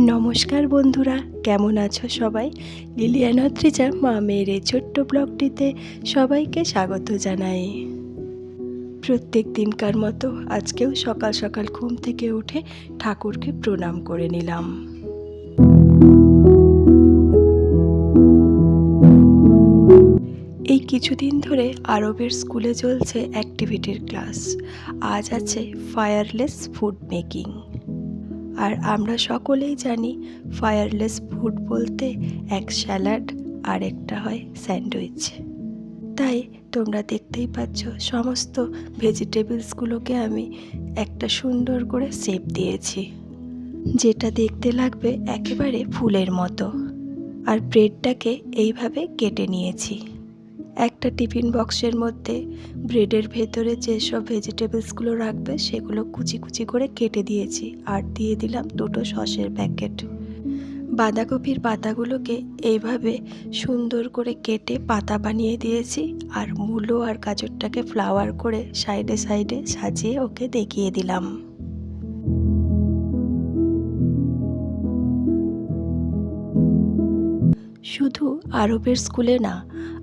নমস্কার বন্ধুরা, কেমন আছো সবাই? লিলিয়ানা ত্রিজা, মা মেয়ের এই ছোট্ট ব্লগটিতে সবাইকে স্বাগত জানাই। প্রত্যেক দিনকার মতো আজকেও সকাল সকাল ঘুম থেকে উঠে ঠাকুরকে প্রণাম করে নিলাম। এই কিছুদিন ধরে আরবের স্কুলে চলছে অ্যাক্টিভিটির ক্লাস আজ আছে ফায়ারলেস ফুড মেকিং আর আমরা সকলেই জানি ফায়ারলেস ফুড বলতে এক স্যালাড আর একটা হয় স্যান্ডউইচ। তাই তোমরা দেখতেই পাচ্ছ সমস্ত ভেজিটেবলসগুলোকে আমি একটা সুন্দর করে শেপ দিয়েছি, যেটা দেখতে লাগবে একেবারে ফুলের মতো। আর ব্রেডটাকে এইভাবে কেটে নিয়েছি। একটা টিফিন বক্সের মধ্যে ব্রেডের ভেতরে যেসব ভেজিটেবলসগুলো রাখবে সেগুলো কুচি কুচি করে কেটে দিয়েছি আর দিয়ে দিলাম দুটো সসের প্যাকেট। বাঁধাকপির পাতাগুলোকে এইভাবে সুন্দর করে কেটে পাতা বানিয়ে দিয়েছি আর মূলো আর গাজরটাকে ফ্লাওয়ার করে সাইডে সাইডে সাজিয়ে ওকে দেখিয়ে দিলাম। শুধু আরবের স্কুলে না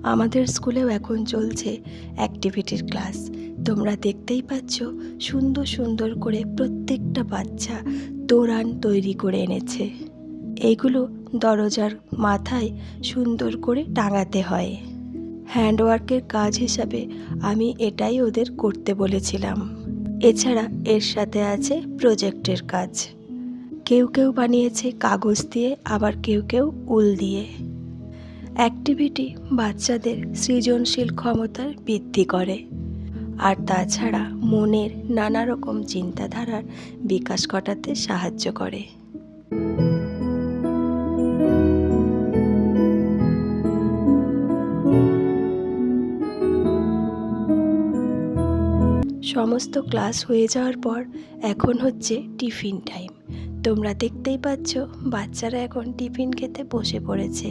আমাদের স্কুলেও এখন চলছে অ্যাক্টিভিটির ক্লাস তোমরা দেখতেই পাচ্ছ সুন্দর সুন্দর করে প্রত্যেকটা বাচ্চা দৌড়ান তৈরি করে এনেছে। এইগুলো দরজার মাথায় সুন্দর করে টাঙাতে হয়। হ্যান্ডওয়ার্কের কাজ হিসাবে আমি এটাই ওদের করতে বলেছিলাম। এছাড়া এর সাথে আছে প্রজেক্টের কাজ। কেউ কেউ বানিয়েছে কাগজ দিয়ে, আবার কেউ কেউ উল দিয়ে। অ্যাক্টিভিটি বাচ্চাদের সৃজনশীল ক্ষমতার বৃদ্ধি করে। আর তাছাড়া মনের নানা রকম চিন্তাধারার বিকাশ ঘটাতে সাহায্য করে। সমস্ত ক্লাস হয়ে যাওয়ার পর এখন হচ্ছে টিফিন টাইম। তোমরা দেখতেই পাচ্ছ, বাচ্চারা এখন টিফিন খেতে বসে পড়েছে।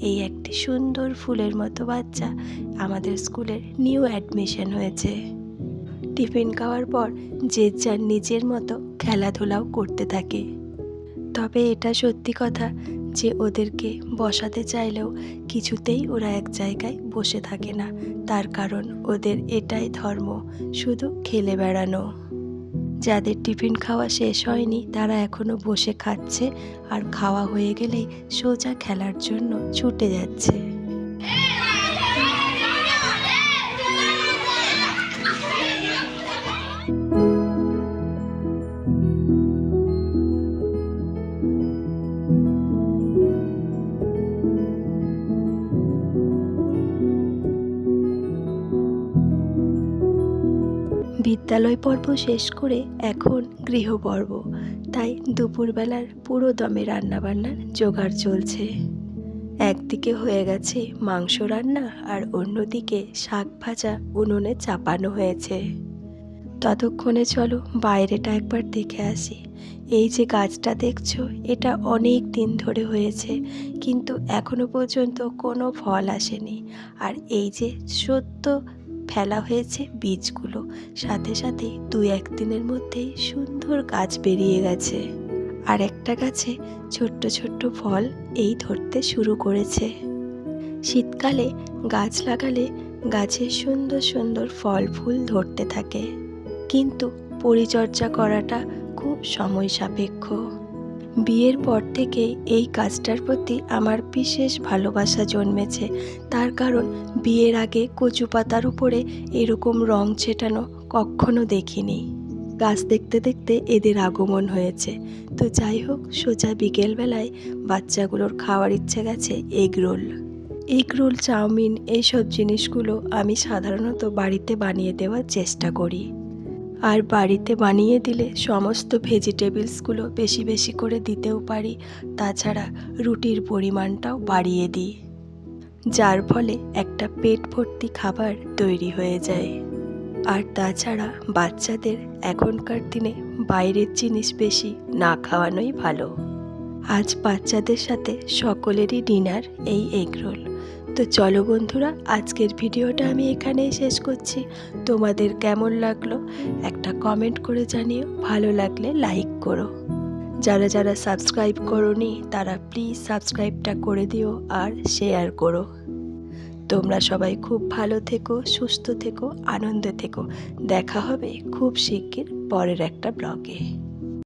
এই একটি সুন্দর ফুলের মতো বাচ্চা আমাদের স্কুলের নিউ অ্যাডমিশন হয়েছে। টিফিন খাওয়ার পর যে যার নিজের মতো খেলাধুলাও করতে থাকে। তবে এটা সত্যি কথা যে ওদেরকে বসাতে চাইলেও কিছুতেই ওরা এক জায়গায় বসে থাকে না। তার কারণ ওদের এটাই ধর্ম, শুধু খেলে বেড়ানো। যাদের টিফিন খাওয়া শেষ হয়নি, তারা এখনও বসে খাচ্ছে আর খাওয়া হয়ে গেলেই সোজা খেলার জন্য ছুটে যাচ্ছে। বিদ্যালয় পর্ব শেষ করে এখন গৃহপর্ব। তাই দুপুরবেলার পুরো দমে রান্নাবান্নার জোগাড় চলছে। একদিকে হয়ে গেছে মাংস রান্না আর অন্যদিকে শাক ভাজা উনুনে চাপানো হয়েছে। ততক্ষণে চলো বাইরেটা একবার দেখে আসি। এই যে গাছটা দেখছ, এটা অনেক দিন ধরে হয়েছে, কিন্তু এখনও পর্যন্ত কোনো ফল আসেনি। আর এই যে সত্য ফেলা হয়েছে বীজগুলো। সাথে সাথে দু একদিনের মধ্যেই সুন্দর গাছ বেরিয়ে গেছে। আর একটা গাছে ছোট্ট ছোট্ট ফল এই ধরতে শুরু করেছে। শীতকালে গাছ লাগালে গাছে সুন্দর সুন্দর ফল ফুল ধরতে থাকে। কিন্তু পরিচর্যা করাটা খুব সময় সাপেক্ষ। বিয়ের পর থেকে এই কাজটার প্রতি আমার বিশেষ ভালোবাসা জন্মেছে। তার কারণ বিয়ের আগে কচু পাতার উপরে এরকম রং ছেটানো কখনো দেখিনি। গাছ দেখতে দেখতে এদের আগমন হয়েছে। তো যাই হোক, সোজা বিকেলবেলায় বাচ্চাগুলোর খাওয়ার ইচ্ছে গেছে egg roll egg roll chow mein, এইসব জিনিসগুলো আমি সাধারণত বাড়িতে বানিয়ে দেওয়ার চেষ্টা করি। আর বাড়িতে বানিয়ে দিলে সমস্ত ভেজিটেবলসগুলো বেশি বেশি করে দিতেও পারি। তাছাড়া রুটির পরিমাণটাও বাড়িয়ে দিই। যার ফলে একটা পেট ভর্তি খাবার তৈরি হয়ে যায়। আর তাছাড়া বাচ্চাদের এখনকার দিনে বাইরের জিনিস বেশি না খাওয়ানোই ভালো। আজ বাচ্চাদের সাথে সকলেরই ডিনার এই এগরোল তো চলো বন্ধুরা, আজকের ভিডিওটা আমি এখানেই শেষ করছি। তোমাদের কেমন লাগল একটা কমেন্ট করে জানিও। ভালো লাগলে লাইক করো। যারা যারা সাবস্ক্রাইব করনি, তারা প্লিজ সাবস্ক্রাইবটা করে দিও আর শেয়ার করো। তোমরা সবাই খুব ভালো থেকো, সুস্থ থেকো, আনন্দে থেকো। দেখা হবে খুব শিগগির পরের একটা ব্লগে